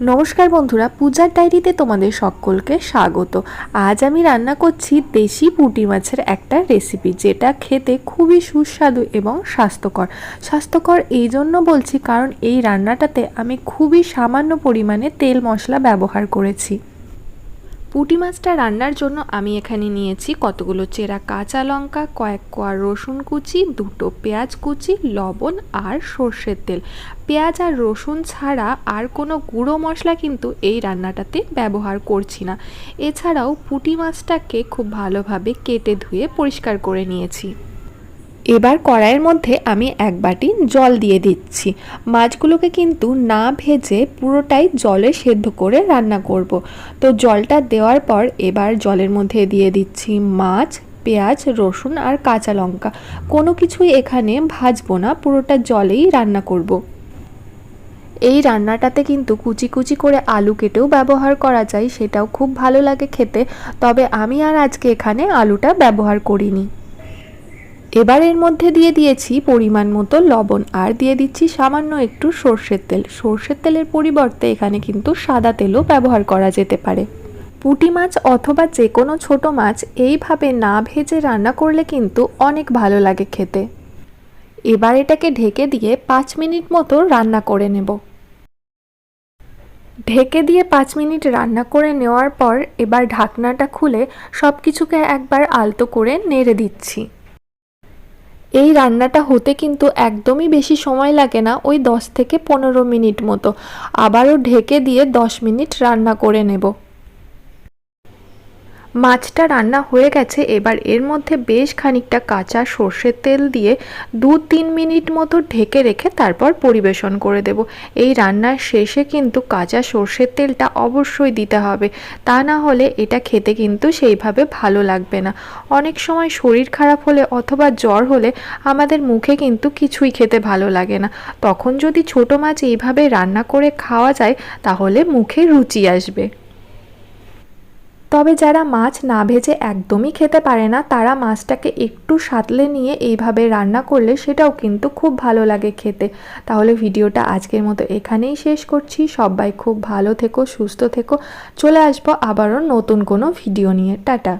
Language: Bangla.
নমস্কার বন্ধুরা, পূজার ডায়েরিতে তোমাদের সকলকে স্বাগত। আজ আমি রান্না করছি দেশি পুঁটি মাছের একটা রেসিপি যেটা খেতে খুবই সুস্বাদু এবং স্বাস্থ্যকর। স্বাস্থ্যকর এই জন্য বলছি কারণ এই রান্নাটাতে আমি খুবই সামান্য পরিমাণে তেল মশলা ব্যবহার করেছি। পুঁটি মাছটা রান্নার জন্য আমি এখানে নিয়েছি কতগুলো চেরা কাঁচা লঙ্কা, কয়েক কোয়া রসুন কুচি, দুটো পেঁয়াজ কুচি, লবণ আর সর্ষের তেল। পেঁয়াজ আর রসুন ছাড়া আর কোনো গুঁড়ো মশলা কিন্তু এই রান্নাটাতে ব্যবহার করছি না। এছাড়াও পুঁটি মাছটাকে খুব ভালোভাবে কেটে ধুয়ে পরিষ্কার করে নিয়েছি। এবার কড়াইয়ের মধ্যে আমি এক বাটি জল দিয়ে দিচ্ছি। মাছগুলোকে কিন্তু না ভেজে পুরোটাই জলে সেদ্ধ করে রান্না করব। তো জলটা দেওয়ার পর এবার জলের মধ্যে দিয়ে দিচ্ছি মাছ, পেঁয়াজ, রসুন আর কাঁচা লঙ্কা। কোনো কিছুই এখানে ভাজবো না, পুরোটা জলেই রান্না করব। এই রান্নাটাতে কিন্তু কুচি কুচি করে আলু কেটেও ব্যবহার করা যায়, সেটাও খুব ভালো লাগে খেতে। তবে আমি আর আজকে এখানে আলুটা ব্যবহার করিনি। এবার এর মধ্যে দিয়ে দিয়েছি পরিমাণ মতো লবণ, আর দিয়ে দিচ্ছি সামান্য একটু সর্ষের তেল। সর্ষের তেলের পরিবর্তে এখানে কিন্তু সাদা তেলও ব্যবহার করা যেতে পারে। পুঁটি মাছ অথবা যে কোনো ছোট মাছ এইভাবে না ভেজে রান্না করলে কিন্তু অনেক ভালো লাগে খেতে। এবার এটাকে ঢেকে দিয়ে পাঁচ মিনিট মতো রান্না করে নেব। ঢেকে দিয়ে পাঁচ মিনিট রান্না করে নেওয়ার পর এবার ঢাকনাটা খুলে সব কিছুকে একবার আলতো করে নেড়ে দিচ্ছি। এই রান্নাটা হতে কিন্তু একদমই বেশি সময় লাগে না ওই দশ থেকে পনেরো মিনিট মতো। আবারও ঢেকে দিয়ে দশ মিনিট রান্না করে নেব। মাছটা রান্না হয়ে গেছে, এবার এর মধ্যে বেশ খানিকটা কাঁচা সর্ষের তেল দিয়ে দু তিন মিনিট মতো ঢেকে রেখে তারপর পরিবেশন করে দেব। এই রান্নার শেষে কিন্তু কাঁচা সর্ষের তেলটা অবশ্যই দিতে হবে। তা না হলে এটা খেতে কিন্তু সেইভাবে ভালো লাগবে না। অনেক সময় শরীর খারাপ হলে অথবা জ্বর হলে আমাদের মুখে কিন্তু কিছুই খেতে ভালো লাগে না। তখন যদি ছোট মাছ এইভাবে রান্না করে খাওয়া যায়, তাহলে মুখে রুচি আসবে। তবে যারা মাছ না ভেজে একদমই খেতে পারে না, তারা মাছটাকে একটু সাতলে নিয়ে এইভাবে রান্না করলে সেটাও কিন্তু খুব ভালো লাগে খেতে। তাহলে ভিডিওটা আজকের মতো এখানেই শেষ করছি। সবাই খুব ভালো থেকো, সুস্থ থেকো। চলে আসব আবারও নতুন কোনো ভিডিও নিয়ে। টাটা।